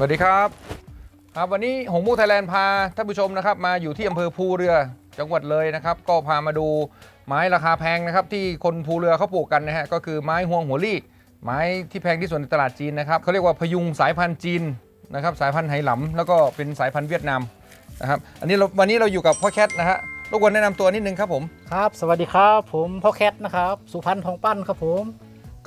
สวัสดีครับครับวันนี้หงมูไทยแลนด์พาท่านผู้ชมนะครับมาอยู่ที่อำเภอภูเรือจังหวัดเลยนะครับ ก็พามาดูไม้ราคาแพงนะครับ ที่คนภูเรือเขาปลูกกันนะฮะก็คือไม้ห่วงหัวลี่ไม้ที่แพงที่สุดในตลาดจีนนะครับเขาเรียกว่าพยุงสายพันธุ์จีนนะครับสายพันธุ์ไหหลำแล้วก็เป็นสายพันธุ์เวียดนามนะครับอันนี้เราวันนี้เราอยู่กับพ่อแคทนะฮะรบกวนแนะนำตัวนิดนึงครับผมครับ สวัสดีครับ ผมพ่อแคทนะครับสุพรรณทองปั้นครับผม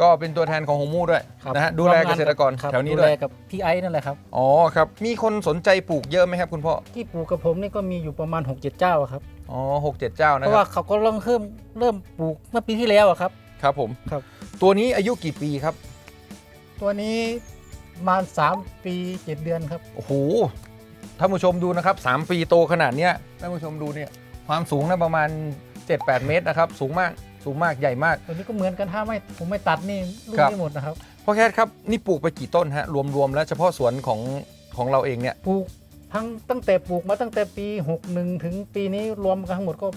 ก็เป็นตัวแทนของหงมูด้วยครับนะฮะดูแลเกษตรกรคบแถวนี้ดูด้วแลยกับพี่ไอ้นั่นแหละครับ อ๋อครับ มีคนสนใจปลูกเยอะไหมครับคุณพ่อ ที่ปลูกกับผมนี่ก็มีอยู่ประมาณ 6 7 เจ้าอะครับ อ๋อหกเจ็ดเจ้าเพนะราะคว่ารับ เขาก็เริ่มเริ่มเริ่มปลูกเมื่อปีที่แล้วอะครับ ครับผม ครับ ตัวนี้อายุกี่ปีครับ ตัวนี้ประมาณ 3 ปี 7 เดือนครับ โอ้โห ท่านผู้ชมดูนะครับ 3 ปีโตขนาดเนี้ย ท่านผู้ชมดูเนี่ย ความสูงนะประมาณ 7-8 เมตรนะครับ สูงมาก สูงมากใหญ่มาก ตัวนี้ก็เหมือนกันถ้าไม่ผมไม่ตัดนี่ลูกครับ ไม่หมดนะครับพ่อแคทครับนี่ปลูกไปกี่ต้นฮะรวมๆแล้วเฉพาะสวนของของเราเองเนี่ยปลูกทั้งตั้งแต่ปลูกมาตั้งแต่ปี 61 ถึงปีนี้รวมกันทั้งหมดก็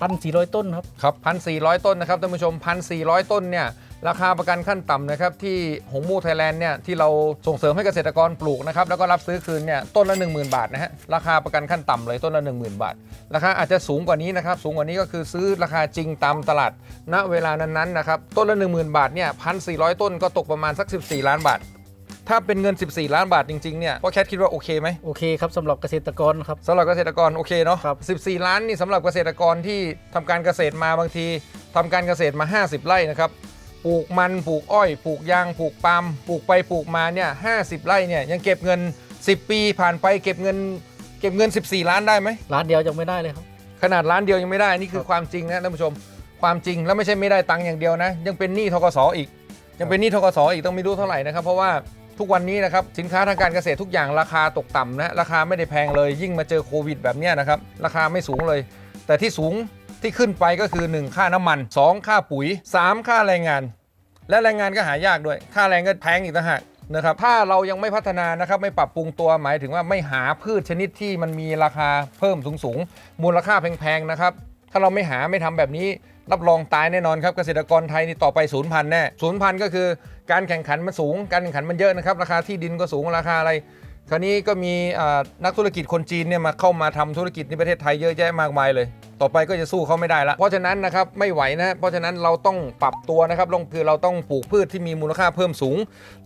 พันสี่ร้อยต้นครับ ครับพันสี่ต้นนะครับท่านผู้ชมพันสี่ต้นเนี่ย ราคาประกันขั้นต่ำนะครับที่หงมูไทยแลนด์เนี่ยที่เราส่งเสริมให้เกษตรกรปลูกนะครับแล้วก็รับซื้อคืนเนี่ยต้นละ 10,000 บาทนะฮะราคาประกันขั้นต่ำเลยต้นละ 10,000 บาท ราคาอาจจะสูงกว่านี้นะครับสูงกว่านี้ก็คือซื้อราคาจริงตามตลาดณเวลานั้นๆนะครับต้นละ 10,000 บาทเนี่ยพันสี่ต้นก็ตกประมาณสัก 14 ล้านบาท ถ้าเป็นเงิน 14 ล้านบาทจริงๆเนี่ยพ่อแคทคิดว่าโอเคไหมโอเคครับสำหรับเกษตรกรครับ สำหรับเกษตรกรโอเคเนาะครับ 14 ล้านนี่สำหรับเกษตรกรที่ทำการเกษตรมาบางทีทำการเกษตรมา 50 ไร่นะครับ ปลูกมันปลูกอ้อยปลูกยางปลูกปาล์มปลูกไปปลูกมาเนี่ย50ไร่เนี่ยยังเก็บเงิน 10 ปีผ่านไปเก็บเงิน เก็บเงิน 14 ล้านได้ไหมร้านเดียวยังไม่ได้เลยครับ ขนาดล้านเดียวยังไม่ได้นี่คือความจริงนะท่านผู้ชมความจริงแล้วไม่ใช่ไม่ได้ตังค์อย่างเดียวนะ ยังเป็นหนี้ทกสอีก ยังเป็นหนี้ทกสอีกต้องไม่รู้เท่าไหร่นะครับ เพราะว่าทุกวันนี้นะครับสินค้าทางการเกษตรทุกอย่างราคาตกต่ำนะราคาไม่ได้แพงเลยยิ่งมาเจอโควิดแบบเนี้ยนะครับราคาไม่สูงเลย แต่ที่สูง ที่ขึ้นไปก็คือ 1 ค่าน้ำมัน 2 ค่าปุ๋ย 3 ค่าแรงงาน และแรงงานก็หายากด้วย ค่าแรงก็แพงอีกต่างหากนะครับถ้าเรายังไม่พัฒนานะครับไม่ปรับปรุงตัวหมายถึงว่าไม่หาพืชชนิดที่มันมีราคาเพิ่มสูงๆมูลค่าแพงๆนะครับถ้าเราไม่หาไม่ทำแบบนี้รับรองตายแน่นอนครับเกษตรกรไทยนี่ต่อไปศูนย์พันแน่ศูนย์พันก็คือการแข่งขันมันสูง การแข่งขันมันเยอะนะครับ ราคาที่ดินก็สูงราคาอะไร คราวนี้ก็มีนักธุรกิจคนจีนเนี่ยมาเข้ามาทำธุรกิจในประเทศไทยเยอะแยะมากมายเลย ต่อไปก็จะสู้เขาไม่ได้ละเพราะฉะนั้นนะครับไม่ไหวนะเพราะฉะนั้นเราต้องปรับตัวนะครับลงคือเราต้องปลูกพืชที่มีมูลค่าเพิ่มสูง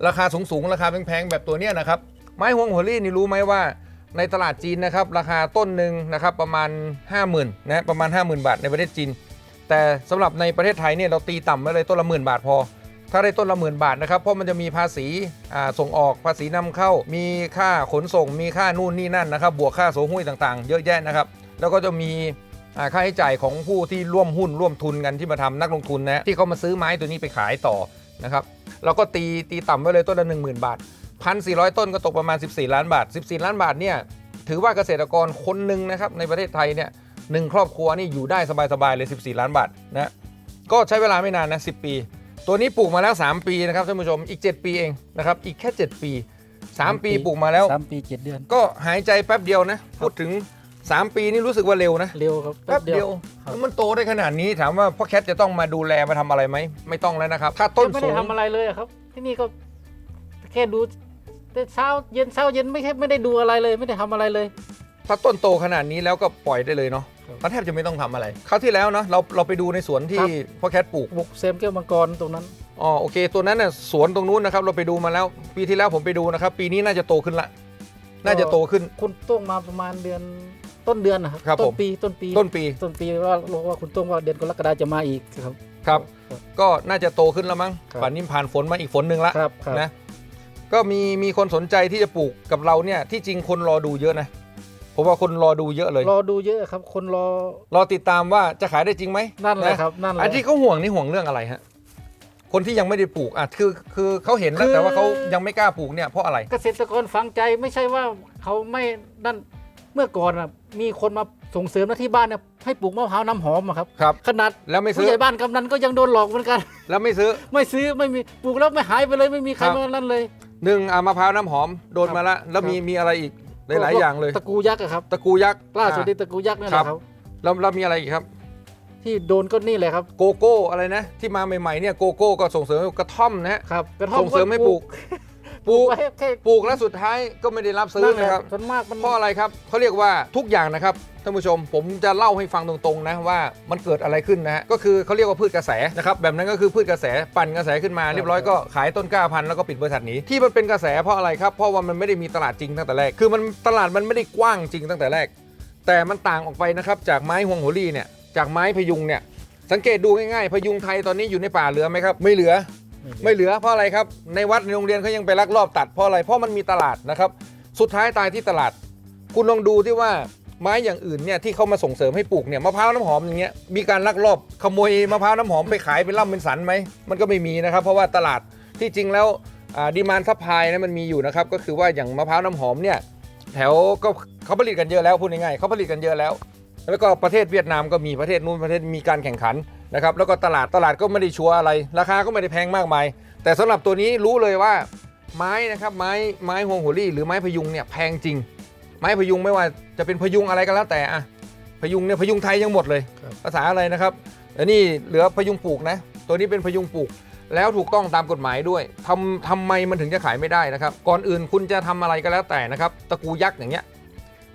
ราคาสูงสูงๆราคาแพงๆแบบตัวเนี้ยนะครับไม้ฮวงหัวลี่นี่รู้ไหมว่าในตลาดจีนนะครับราคาต้นหนึ่งนะครับประมาณ 50,000นะประมาณ 50,000 บาทในประเทศจีน แต่สำหรับในประเทศไทยเนี่ยเราตีต่ำไว้เลยต้นละหมื่นบาทพอ ถ้าได้ต้นละหมื่นบาทนะครับ เพราะมันจะมีภาษีส่งออกภาษีนำเข้า มีค่าขนส่ง มีค่านู่นนี่นั่นนะครับ บวกค่าโสหุ้ยต่างๆ เยอะแยะนะครับ แล้วก็จะมีค่าใช้จ่ายของผู้ที่ร่วมหุ้นร่วมทุนกันที่มาทำนักลงทุนนะที่เขามาซื้อไม้ตัวนี้ไปขายต่อนะครับเราก็ตีตีต่ำไว้เลยต้นละ1 0,000 บาท 1,400 ต้นก็ตกประมาณ 14 ล้านบาท 14 ล้านบาทเนี่ยถือว่าเกษตรกรคนหนึ่งนะครับในประเทศไทยเนี่ยหนึ่งครอบครัวนี่อยู่ได้สบายๆเลย 14 ล้านบาทนะก็ใช้เวลาไม่นานนะ10 ปี ตัวนี้ปลูกมาแล้ว 3 ปีนะครับท่านผู้ชมอีก 7 ปีเองนะครับอีกแค่ 7 ปี 3 ปีปลูกมาแล้ว สามปีเจ็ดเดือน ก็หายใจแป๊บเดียวนะ พูดถึง 3 ปีนี่รู้สึกว่าเร็วนะ เร็วครับแป๊บเดียวครับแล้วมันโตได้ขนาดนี้ถามว่าพ่อแคทจะต้องมาดูแลมาทำอะไรไหมไม่ต้องแล้วนะครับ ถ้าต้นไม่สูได้ง ทำอะไรเลยอะครับ ที่นี่ก็แค่ดูแต่เช้าเย็นเช้าเย็นไม่แค่ไม่ได้ดูอะไรเลย ไม่ได้ทำอะไรเลย ถ้าต้นโตขนาดนี้แล้วก็ปล่อยได้เลยเนาะครับ มันแทบจะไม่ต้องทำอะไรคราวที่แล้วเนาะเราเราไปดูในสวนที่ครับพ่อแคทปลูก บุกเซมแก้วมังกรตรงนั้น อ๋อโอเค ตัวนั้นน่ะสวนตรงนู้นนะครับ เราไปดูมาแล้ว ปีที่แล้วผมไปดูนะครับ ปีนี้น่าจะโตขึ้นละ น่าจะโตขึ้น คุณต้งมาประมาณเดือนต้นเดือนนะครับครับต้ผนม ปีต้นปีต้นปีต้นปีว่าว่าคุณต้งว่าเดือนกรกฎาจะมาอีกครับครับ ครับ ก็น่าจะโตขึ้นแล้วมั้งครับ ป่านนี้ผ่านฝนมาอีกฝนหนึ่งละครับครับนะก็มีมีคนสนใจที่จะปลูกกับเราเนี่ยที่จริงคนรอดูเยอะนะ ผมว่าคนรอดูเยอะเลย รอดูเยอะครับ คนรอ รอติดตามว่าจะขายได้จริงไหมนั่นแหละครับนั่นแหละอันที่เขาห่วงนี่ห่วงเรื่องอะไรฮะคนที่ยังไม่ได้ปลูกอะคือคือเขาเห็นแล้วคือ แต่ว่าเขายังไม่กล้าปลูกเนี่ยเพราะอะไร เกษตรกรฟังใจไม่ใช่ว่าเขาไม่นั่นเมื่อก่อนน่ะมีคนมาส่งเสริมหน้าที่บ้านเนี่ยให้ปลูกมะพร้าวน้ำหอมอะครับ ครับ ขนาดแล้วไม่ผู้ซื้อใหญ่บ้านกำนันก็ยังโดนหลอกเหมือนกัน แล้วไม่ซื้อ ไม่ซื้อไม่มีปลูกแล้วไม่หายไปเลยไม่มีใครครับ มานั่นเลย หนึ่งอะมะพร้าวน้ำหอมโดนครับมาละแล้วมีครับมีอะไรอีก หลาย ๆ อย่างเลย ตะกูยักษ์อะครับ ตะกูยักษ์ล่าสุดอะที่ตะกูยักษ์นี่แหครัละบครับแล้วแล้วมีอะไรอีกครับ ที่โดนก็นี่แหละครับโกโก้อะไรนะ ที่มาใหม่ ๆ เนี่ยโกโก้ก็ส่งเสริมกระท่อมนะฮะครับกระท่อมส่งเสริมให้ปลูก ปลูกไว้แค่ปลูกแล้วสุดท้ายก็ไม่ได้รับซื้อนั่นแหละนะครับ ส่วนมากมัน เพราะอะไรครับเขาเรียกว่าทุกอย่างนะครับท่านผู้ชม ผมจะเล่าให้ฟังตรงๆนะว่ามันเกิดอะไรขึ้นนะฮะก็คือเขาเรียกว่าพืชกระแสนะครับแบบนั้นก็คือพืชกระแสปั่นกระแสขึ้นมาเรียบร้อยก็ขายต้นกล้าพันธุ์แล้วก็ปิดบริษัทหนี้ที่มันเป็นกระแสเพราะอะไรครับเพราะว่ามันไม่ได้มีตลาดจริงตั้งแต่แรกคือมันตลาดมันไม่ได้กว้างจริงตั้งแต่แรก แต่มันต่างออกไปนะครับจากไม้ฮวงโหรี่เนี่ยจากไม้พยุงเนี่ยสังเกตดูง่ายๆพยุงไทยตอนนี้อยู่ในป่าเหลือไหมครับไม่เหลือ ไม่เหลือเพราะอะไรครับ ในวัดในโรงเรียนเขายังไปลักลอบตัดเพราะอะไร เพราะมันมีตลาดนะครับ สุดท้ายตายที่ตลาด คุณลองดูที่ว่าไม้อย่างอื่นเนี่ยที่เขามาส่งเสริมให้ปลูกเนี่ยมะพร้าวน้ำหอมอย่างเงี้ยมีการลักลอบขโมยมะพร้าวน้ำหอมไปขายเป็นล่ำเป็นสันไหมมันก็ไม่มีนะครับ เพราะว่าตลาดที่จริงแล้วดีมานซัพพลายนะมันมีอยู่นะครับก็คือว่าอย่างมะพร้าวน้ำหอมเนี่ยแถวก็เขาผลิตกันเยอะแล้วพูดง่ายๆเขาผลิตกันเยอะแล้ว แล้วก็ประเทศเวียดนามก็มีประเทศนู้นประเทศมีการแข่งขัน นะครับแล้วก็ตลาดตลาดก็ไม่ได้ชัวร์อะไร ราคาก็ไม่ได้แพงมากมาย แต่สำหรับตัวนี้รู้เลยว่าไม้นะครับไม้ไม้ฮวงหัวรี่หรือไม้พยุงเนี่ยแพงจริง ไม้พยุงไม่ว่าจะเป็นพยุงอะไรก็แล้วแต่อะพยุงเนี่ยพยุงไทยยังหมดเลยครับภาษาอะไรนะครับแล้วนี่เหลือพยุงปลูกนะตัวนี้เป็นพยุงปลูก แล้วถูกต้องตามกฎหมายด้วยทำทำไมมันถึงจะขายไม่ได้นะครับ ก่อนอื่นคุณจะทำอะไรก็แล้วแต่นะครับตะกูยักษ์อย่างเงี้ย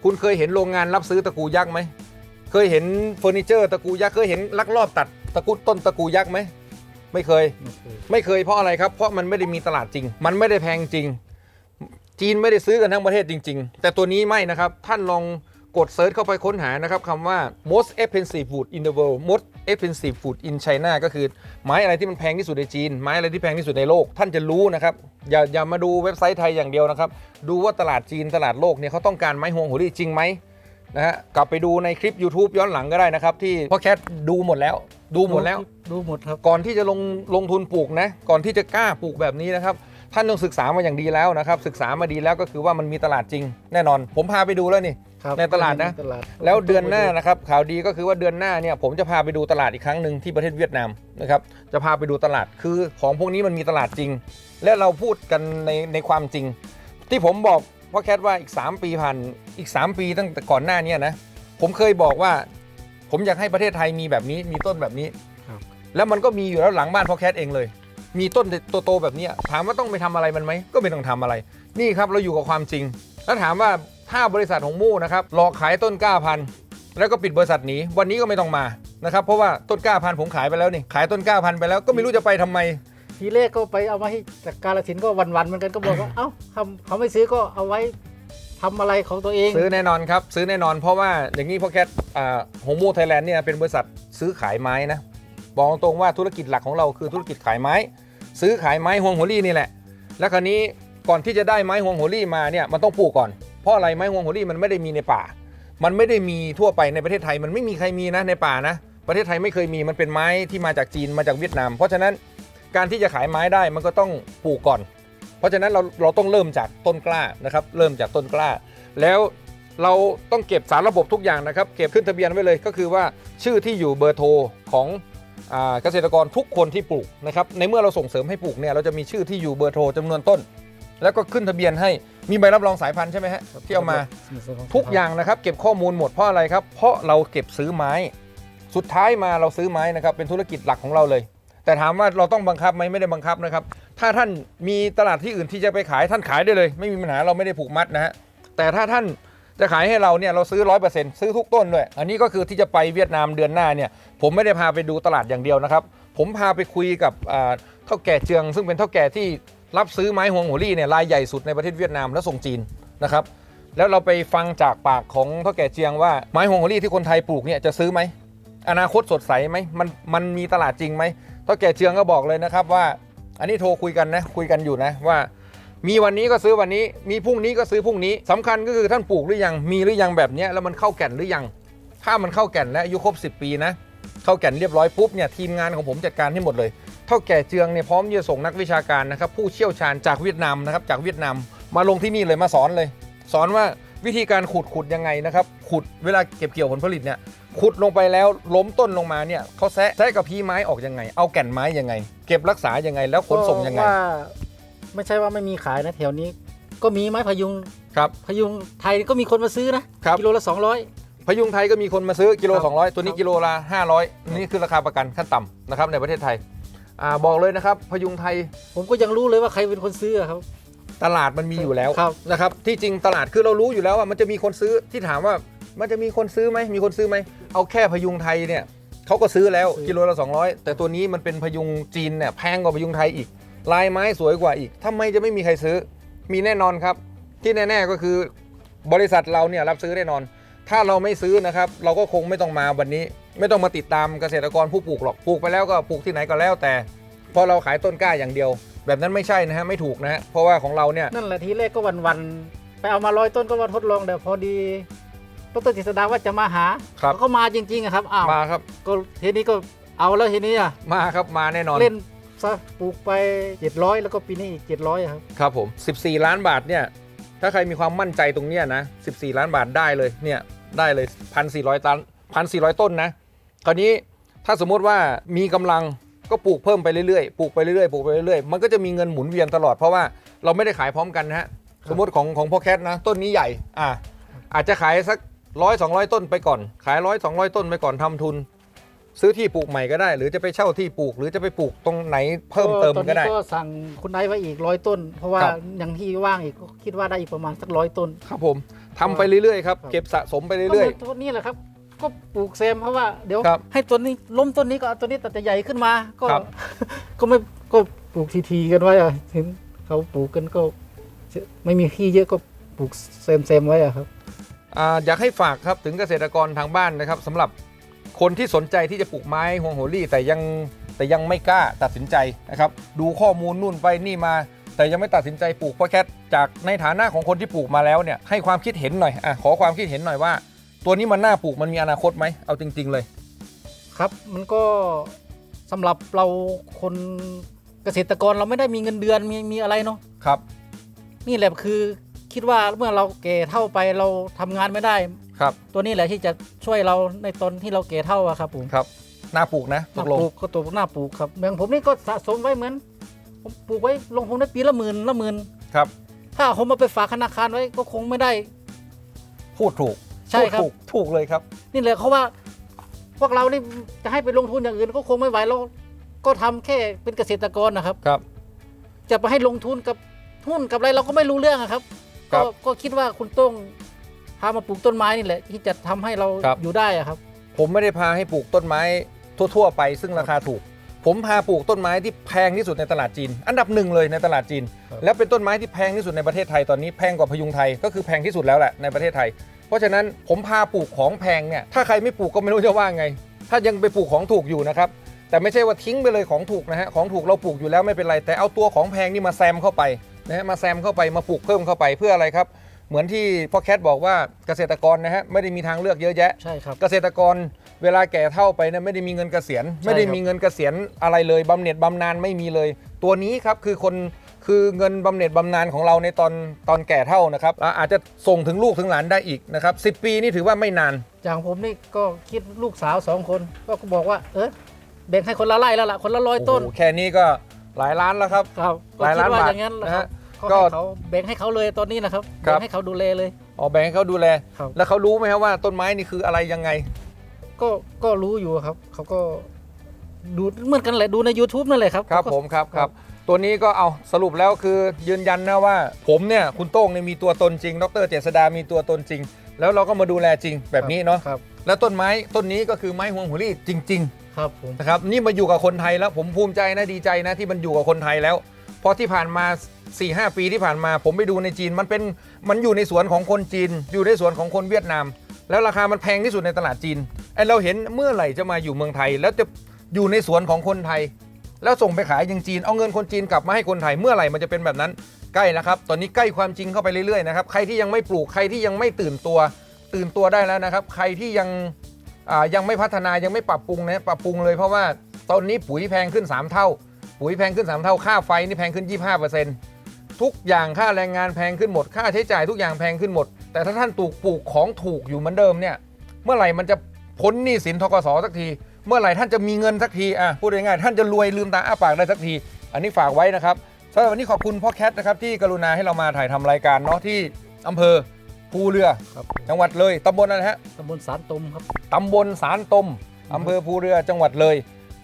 คุณเคยเห็นโรงงานรับซื้อตะกูยักษ์ไหมเคยเห็นเฟอร์นิเจอร์ตะกูยักษ์เคยเห็นลักลอบตัด ตะกูต้นตะกูยักษ์ไหมไม่เคย ไม่เคยเพราะอะไรครับเพราะมันไม่ได้มีตลาดจริง มันไม่ได้แพงจริง จีนไม่ได้ซื้อกันทั้งประเทศจริง ๆ แต่ตัวนี้ไม่นะครับท่านลองกดเซิร์ชเข้าไปค้นหานะครับคำว่า most expensive food in the world most expensive food in China ก็คือไม้อะไรที่มันแพงที่สุดในจีน ไม้อะไรที่แพงที่สุดในโลก ท่านจะรู้นะครับ อย่าอย่ามาดูเว็บไซต์ไทยอย่างเดียวนะครับ ดูว่าตลาดจีนตลาดโลกเนี่ยเขาต้องการไม้ฮวงหัวรี่จริงไหมนะฮะกลับไปดูในคลิป YouTube ย้อนหลังก็ได้นะครับ ที่พ่อแคทดูหมดแล้ว ดูหมดแล้ว ดูหมดครับ ก่อนที่จะลงลงทุนปลูกนะ ก่อนที่จะกล้าปลูกแบบนี้นะครับ ท่านต้องศึกษามาอย่างดีแล้วนะครับ ศึกษามาดีแล้วก็คือว่ามันมีตลาดจริง แน่นอน ผมพาไปดูแล้วนี่ครับในตลาดนะตลาดแล้วเดือนหน้านะครับ ข่าวดีก็คือว่าเดือนหน้าเนี่ยผมจะพาไปดูตลาดอีกครั้งหนึ่งที่ประเทศเวียดนามนะครับ จะพาไปดูตลาด คือของพวกนี้มันมีตลาดจริง และเราพูดกันในในความจริง ที่ผมบอกพ่อแคทว่าอีก 3 ปีผ่าน อีก 3 ปีตั้งแต่ก่อนหน้าเนี้นะ ผมเคยบอกว่า ผมอยากให้ประเทศไทยมีแบบนี้มีต้นแบบนี้ ครับ แล้วมันก็มีอยู่แล้วหลังบ้านพ่อแคทเองเลย มีต้นโตๆแบบเนี้ยถามว่าต้องไปทำอะไรมันไหมก็ไม่ต้องทำอะไร นี่ครับเราอยู่กับความจริง แล้วถามว่าถ้าบริษัทของมู่นะครับหลอกขายต้นกล้าพันธุ์แล้วก็ปิดบริษัทหนีวันนี้ก็ไม่ต้องมานะครับเพราะว่าต้นกล้าพันธุ์ผมขายไปแล้วนี่ขายต้นกล้าพันธุ์ไปแล้วก็ไม่รู้จะไปทำไม ทีแรกก็ไปเอามาให้จากกาลสินธุ์ก็วันๆเหมือนกันก็บอกว่า เอ้าทำเขาไม่ซื้อก็เอาไว้ทำอะไรของตัวเอง ซื้อแน่นอนครับ ซื้อแน่นอนเพราะว่าอย่างนี้พ่อแคทอ่าโฮโมไทยแลนด์เนี่ยเป็นบริษัทซื้อขายไม้นะบอกตรงๆว่าธุรกิจหลักของเราคือธุรกิจขายไม้ ซื้อขายไม้ฮวงหัวรี่นี่แหละ แล้วคราวนี้ก่อนที่จะได้ไม้ฮวงหัวรี่มาเนี่ยมันต้องปลูกก่อน เพราะอะไรไม้ฮวงหัวรี่มันไม่ได้มีในป่า มันไม่ได้มีทั่วไปในประเทศไทย มันไม่มีใครมีนะในป่านะ ประเทศไทยไม่เคยมีมันเป็นไม้ที่มาจากจีนมาจากเวียดนาม เพราะฉะนั้นการที่จะขายไม้ได้มันก็ต้องปลูกก่อน เพราะฉะนั้นเราเราต้องเริ่มจากต้นกล้านะครับ เริ่มจากต้นกล้า แล้ว เราต้องเก็บสารระบบทุกอย่างนะครับ เก็บขึ้นทะเบียนไว้เลยก็คือว่าชื่อที่อยู่เบอร์โทรของอ่าเกษตรกรทุกคนที่ปลูกนะครับในเมื่อเราส่งเสริมให้ปลูกเนี่ยเราจะมีชื่อที่อยู่เบอร์โทรจำนวนต้น แล้วก็ขึ้นทะเบียนให้มีใบรับรองสายพันธุ์ใช่ไหมฮะที่เอามาทุกอย่างนะครับ เก็บข้อมูลหมดเพราะอะไรครับ เพราะเราเก็บซื้อไม้ สุดท้ายมาเราซื้อไม้นะครับเป็นธุรกิจหลักของเราเลย แต่ถามว่าเราต้องบังคับไหมไม่ได้บังคับนะครับ ถ้าท่านมีตลาดที่อื่นที่จะไปขายท่านขายได้เลย ไม่มีปัญหาเราไม่ได้ผูกมัดนะฮะแต่ถ้าท่าน จะขายให้เราเนี่ยเราซื้อร้อยเปอร์เซ็นต์ซื้อทุกต้นด้วย อันนี้ก็คือที่จะไปเวียดนามเดือนหน้าเนี่ยผมไม่ได้พาไปดูตลาดอย่างเดียวนะครับ ผมพาไปคุยกับอ่าเท่าแก่เจืองซึ่งเป็นเท่าแก่ที่รับซื้อไม้ฮวงหัวรี่เนี่ยรายใหญ่สุดในประเทศเวียดนามและส่งจีนนะครับแล้วเราไปฟังจากปากของเท่าแก่เจียงว่าไม้ฮวงหัวรี่ที่คนไทยปลูกเนี่ยจะซื้อไหมอนาคตสดใสไหมมันมันมีตลาดจริงไหมเท่าแก่เจียงก็บอกเลยนะครับว่า อันนี้โทรคุยกันนะคุยกันอยู่นะว่า มีวันนี้ก็ซื้อวันนี้ มีพรุ่งนี้ก็ซื้อพรุ่งนี้สำคัญก็คือท่านปลูกหรือยัง มีหรือยังแบบนี้แล้วมันเข้าแก่นหรือยัง ถ้ามันเข้าแก่นและอายุครบ 10 ปีนะ เข้าแก่นเรียบร้อยปุ๊บเนี่ยทีมงานของผมจัดการให้หมดเลย เท่าแก่เจืองเนี่ยพร้อมที่จะส่งนักวิชาการนะครับผู้เชี่ยวชาญจากเวียดนามนะครับจากเวียดนามมาลงที่นี่เลยมาสอนเลย สอนว่าวิธีการขุดขุดยังไงนะครับขุดเวลาเก็บเกี่ยวผลผลิตเนี่ยขุดลงไปแล้วล้มต้นลงมาเนี่ยเขาแซะแซะกับพีไม้ออกยังไง เอาแก่นไม้ยังไง เก็บรักษายังไงแล้วขนส่งยังไง ไม่ใช่ว่าไม่มีขายนะแถวนี้ ก็มีไม้พยุงครับพยุงไทยก็มีคนมาซื้อนะครับ กิโลละ 200 พยุงไทยก็มีคนมาซื้อกิโล ครับ200 ตัวนี้กิโลละ500 นี่คือราคาประกันขั้นต่ำนะครับในประเทศไทยอาบอกเลยนะครับพยุงไทยผมก็ยังรู้เลยว่าใครเป็นคนซื้ออะครับ ตลาดมันมีอยู่แล้วครับ นะครับที่จริงตลาดคือเรารู้อยู่แล้วว่ามันจะมีคนซื้อที่ถามว่ามันจะมีคนซื้อไหมมีคนซื้อไหมเอาแค่พยุงไทยเนี่ยเขาก็ซื้อแล้วซื้อกิโลละ200 แต่ตัวนี้มันเป็นพยุงจีนเนี่ยแพงกว่าพยุงไทยอีก ลายไม้สวยกว่าอีกทำไมจะไม่มีใครซื้อ มีแน่นอนครับ ที่แน่ๆก็คือบริษัทเราเนี่ยรับซื้อแน่นอน ถ้าเราไม่ซื้อนะครับ เราก็คงไม่ต้องมาวันนี้ ไม่ต้องมาติดตามเกษตรกรผู้ปลูกหรอก ปลูกไปแล้วก็ปลูกที่ไหนก็แล้วแต่พอเราขายต้นกล้าอย่างเดียว แบบนั้นไม่ใช่นะฮะไม่ถูกนะฮะเพราะว่าของเราเนี่ยนั่นแหละทีแรกก็วันๆไปเอามาร้อยต้นก็ว่าทดลองแต่พอดีดรจิตรดาว่าจะมาหาครับเขาก็มาจริงๆอะครับอ้าวมาครับ ก็ทีนี้ก็เอาแล้วทีนี้อะมาครับมาแน่นอนเล่น ซะปลูกไป 700 แล้วก็ปีนี้อีก 700 ครับ ครับผม 14 ล้านบาทเนี่ย ถ้าใครมีความมั่นใจตรงเนี้ยนะ 14 ล้านบาทได้เลย เนี่ย ได้เลย 1,400 ตัน 1,400 ต้นนะ คราวนี้ถ้าสมมติว่ามีกำลังก็ปลูกเพิ่มไปเรื่อยๆ ปลูกไปเรื่อยๆ ปลูกไปเรื่อยๆ มันก็จะมีเงินหมุนเวียนตลอด เพราะว่าเราไม่ได้ขายพร้อมกันนะฮะ สมมติของของพ่อแคทนะ ต้นนี้ใหญ่ อ่าอาจจะขายสักร้อยสองร้อยต้นไปก่อน ขายร้อยสองร้อยต้นไปก่อนทำทุน ซื้อที่ปลูกใหม่ก็ได้ หรือจะไปเช่าที่ปลูก หรือจะไปปลูกตรงไหนเพิ่มเติมตอนก็นี้ได้ก็สั่งคุณไอซ์ไว้อีกร้อยต้น เพราะว่าครับ ยังที่ว่างอีกก็คิดว่าได้อีกประมาณสักร้อยต้น ครับผมทำไปเรื่อยๆครับครับ เก็บสะสมไปเรื่อย ก็ต้นนี้แหละครับ ก็ปลูกเซมเพราะว่าเดี๋ยวครับให้ต้นนี้ล้มต้นนี้ก็เอาต้นนี้แต่จะใหญ่ขึ้นมาก็ ครับ ก็ไม่ก็ปลูกทีๆกันไว้อะเห็นเขาปลูกกันก็ไม่มีที่เยอะก็ปลูกเซมเซมๆไว้อะครับ ๆอ่าอยากให้ฝากครับถึงเกษตรกรทางบ้านนะครับสำหรับ คนที่สนใจที่จะปลูกไม้ฮวงโหรี่แต่ยังแต่ยังไม่กล้าตัดสินใจนะครับดูข้อมูลนู่นไปนี่มา แต่ยังไม่ตัดสินใจปลูกเพราะแค่จากในฐานะของคนที่ปลูกมาแล้วเนี่ยให้ความคิดเห็นหน่อยอะขอความคิดเห็นหน่อยว่า ตัวนี้มันน่าปลูกมันมีอนาคตไหมเอาจริง ๆ เลย ครับมันก็สำหรับเราคนเกษตรกรเราไม่ได้มีเงินเดือนมีมีอะไรเนาะครับ นี่แหละคือคิดว่าเมื่อเราแก่เท่าไปเราทำงานไม่ได้ ครับตัวนี้แหละที่จะช่วยเราในตอนที่เราแก่เท่าอะครับผมครับน่าปลูกนะตหน้ากลงปลูกก็ตัวหน้าปลูกครับอย่างผมนี่ก็สะสมไว้เหมือนผมปลูกไว้ลงทุนได้ปีละหมื่นละหมื่นครับ ถ้าผมมาไปฝากธนาคารไว้ก็คงไม่ได้ พูดถูกใช่ครับพูดถูกถูกเลยครับ นี่เลยเขาว่า พวกเรานี่จะให้ไปลงทุนอย่างอื่นก็คงไม่ไหวเราก็ทำแค่เป็นเกษตรกรนะครับ ครับ จะไปให้ลงทุนกับหุ้นกับอะไรเราก็ไม่รู้เรื่องอะครับ ครัก็บ ก็คิดว่าคุณต้อง พามาปลูกต้นไม้นี่แหละที่จะทำให้เราครับ อยู่ได้อะครับ ผมไม่ได้พาให้ปลูกต้นไม้ทั่ว ๆ ไป ซึ่งราคาถูก ผมพาปลูกต้นไม้ที่แพงที่สุดในตลาดจีน อันดับหนึ่งเลยในตลาดจีน ครับ แล้วเป็นต้นไม้ที่แพงที่สุดในประเทศไทยตอนนี้แพงกว่าพยุงไทยก็คือแพงที่สุดแล้วแหละในประเทศไทย เพราะฉะนั้นผมพาปลูกของแพงเนี่ยถ้าใครไม่ปลูกก็ไม่รู้จะว่าไง ถ้ายังไปปลูกของถูกอยู่นะครับแต่ไม่ใช่ว่าทิ้งไปเลยของถูกนะฮะของถูกเราปลูกอยู่แล้วไม่เป็นไรแต่เอาตัวของแพงนี่มาแซมเข้าไปนะฮะมาแซมเข้าไปมาปลูกเพิ่มเข้าไปเพื่ออะไรครับ เหมือนที่พ่อแคทบอกว่าเกษตรกรนะฮะไม่ได้มีทางเลือกเยอะแยะ ใช่ครับ เกษตรกรเวลาแก่เท่าไปเนี่ยไม่ได้มีเงินเกษียณใช่ไม่ได้ครับมีเงินเกษียณอะไรเลยบำเหน็จบำนาญไม่มีเลย ตัวนี้ครับคือคนคือเงินบำเหน็จบำนาญของเราในตอนตอนแก่เท่านะครับอะอาจจะส่งถึงลูกถึงหลานได้อีกนะครับสิปีนี่ถือว่าไม่นาน อย่างผมนี่ก็คิดลูกสาวสองคนก็บอกว่า เออแบ่งให้คนละไร่แล้วล่ะคนละร้อยต้นโอ้โหแค่นี้ก็หลายล้านแล้วครับ ครับก็หลายคิล้าดนว่าบาทอย่างนั้นแหละครับนะฮะก็ ก็ให้เขาแบ่งให้เขาเลยตอนนี้นะครับครับ แบ่งให้เขาดูแลเลย อ๋อแบ่งให้เขาดูแล ครับ แล้วเขารู้ไหมครับว่าต้นไม้นี่คืออะไรยังไง ก็ก็รู้อยู่ครับ เขาก็ดูเหมือนกันแหละดูใน YouTube นั่นแหละครับครับก็ ผมครับคครัรับ บ ตัวนี้ก็เอาสรุปแล้วคือยืนยันนะว่า ผมเนี่ยคุณโต้งเนี่ยมีตัวตนจริง ดรเจษดามีตัวตนจริง แล้วเราก็มาดูแลจริงแบบนี้เนาะครับแล้วต้นไม้ต้นนี้ก็คือไม้ฮวงหัวรี่จริงครับผมๆนะครับนี่มาอยู่กับคนไทยแล้วผมภูมิใจนะดีใจนะที่มันอยู่กับคนไทยแล้ว เพราะที่ผ่านมา4-5หปีที่ผ่านมาผมไปดูในจีน มันเป็นมันอยู่ในสวนของคนจีน อยู่ในสวนของคนเวียดนาม แล้วราคามันแพงที่สุดในตลาดจีนไอเราเห็นเมื่อไหร่จะมาอยู่เมืองไทย แล้วจะอยู่ในสวนของคนไทย แล้วส่งไปขายยังจีนเอาเงินคนจีนกลับมาให้คนไทยเมื่อไหร่มันจะเป็นแบบนั้นใกล้แล้วครับตอนนี้ใกล้ความจริงเข้าไปเรื่อยๆนะครับใครที่ยังไม่ปลูกใครที่ยังไม่ตื่นตัว ตื่นตัวได้แล้วนะครับ ใครที่ยังอ่ายังไม่พัฒนายังไม่ปรับปรุงนะปรับปรุงเลยเพราะว่าตอนนี้ปุ๋ยแพงขึ้น 3 เท่า ปุ๋ยแพงขึ้น 3 เท่าค่าไฟนี่แพงขึ้น 25%ทุกอย่างค่าแรงงานแพงขึ้นหมด ค่าใช้จ่ายทุกอย่างแพงขึ้นหมด แต่ถ้าท่านปลูกปลูกของถูกอยู่เหมือนเดิมเนี่ยเมื่อไหร่มันจะพ้นหนี้สินทกสสักที เมื่อไหร่ท่านจะมีเงินสักทีอะพูดง่ายๆท่านจะรวยลืมตาอ้าปากได้สักที อันนี้ฝากไว้นะครับสำหรับวันนี้ขอบคุณพ่อแคทนะครับที่กรุณาให้เรามาถ่ายทำรายการเนาะที่อำเภอภูเรือครับจังหวัดเลยตำบลอะไรฮะตำบลสารตมครับตำบลสารตมอำเภอภูเรือจังหวัดเลย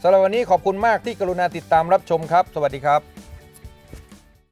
สำหรับวันนี้ขอบคุณมากที่กรุณาติดตามรับชมครับ สวัสดีครับ